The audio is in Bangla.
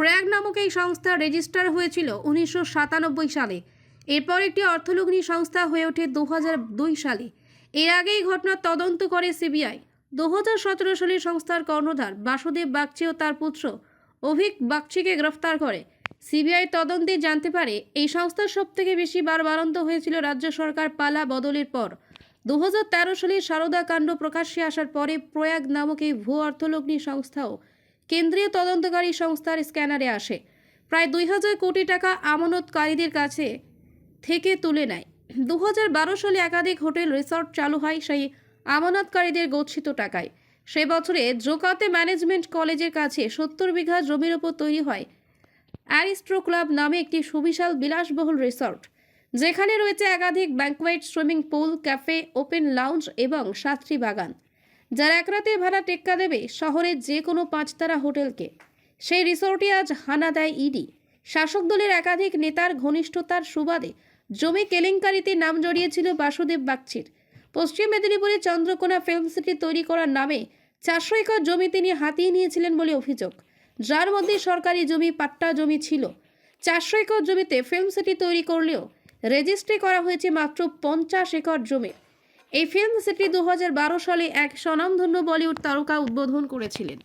প্রয়াগ নামক এই সংস্থা রেজিস্টার হয়েছিল উনিশশো সাতানব্বই সালে। এরপর একটি অর্থলগ্নি সংস্থা হয়ে ওঠে দু সালে। এর আগে এই ঘটনার তদন্ত করে সিবিআই। দু হাজার সতেরো সালে সংস্থার কর্ণধার বাসুদেব বাগচি ও তার পুত্র অভিক বাগচিকে গ্রেফতার করে। সিবিআই তদন্তে জানতে পারে, এই সংস্থার সবথেকে বেশি বার বারন্ত হয়েছিল রাজ্য সরকার পালা বদলের পর। দু হাজার তেরো সালে সারদা কাণ্ড প্রকাশ্যে আসার পরে প্রয়াগ নামক এই ভূ অর্থলগ্নি সংস্থাও কেন্দ্রীয় তদন্তকারী সংস্থার স্ক্যানারে আসে। প্রায় দুই হাজার কোটি টাকা আমানতকারীদের কাছে থেকে তুলে নেয়। দু হাজার বারো সালে একাধিক হোটেল, রিসর্ট চালু হয় সেই আমানতকারীদের গচ্ছিত টাকায়। সে বছরে জোকাতে ম্যানেজমেন্ট কলেজের কাছে সত্তর বিঘা জমির ওপর তৈরি হয় অ্যারিস্ট্রো ক্লাব নামে একটি সুবিশাল বিলাসবহুল রিসর্ট, যেখানে রয়েছে একাধিক banquet, swimming pool, cafe, open lounge এবং সাতটি বাগান। যারা এক রাতে ভাড়া টেক্কা দেবে শহরের যে কোনো পাঁচতারা হোটেলকে। সেই রিসোর্টে আজ হানা দেয় ইডি। শাসক দলের একাধিক নেতার ঘনিষ্ঠতার সুবাদে জমি কেলেঙ্কারিতে নাম জড়িয়েছিল বাসুদেব বাগচির। পশ্চিম মেদিনীপুরে চন্দ্রকোনা ফিল্ম সিটি তৈরি করার নামে চারশো একর জমি তিনি হাতিয়ে নিয়েছিলেন বলে অভিযোগ। যার মধ্যে সরকারি জমি পাট্টা জমি ছিল। চারশো একর জমিতে ফিল্ম সিটি তৈরি করলেও রেজিস্ট্রি করা হয়েছে মাত্র পঞ্চাশ একর জমি। এই ফিল্ম সিটি দু সালে এক স্বনামধন্য বলিউড তারকা উদ্বোধন করেছিলেন।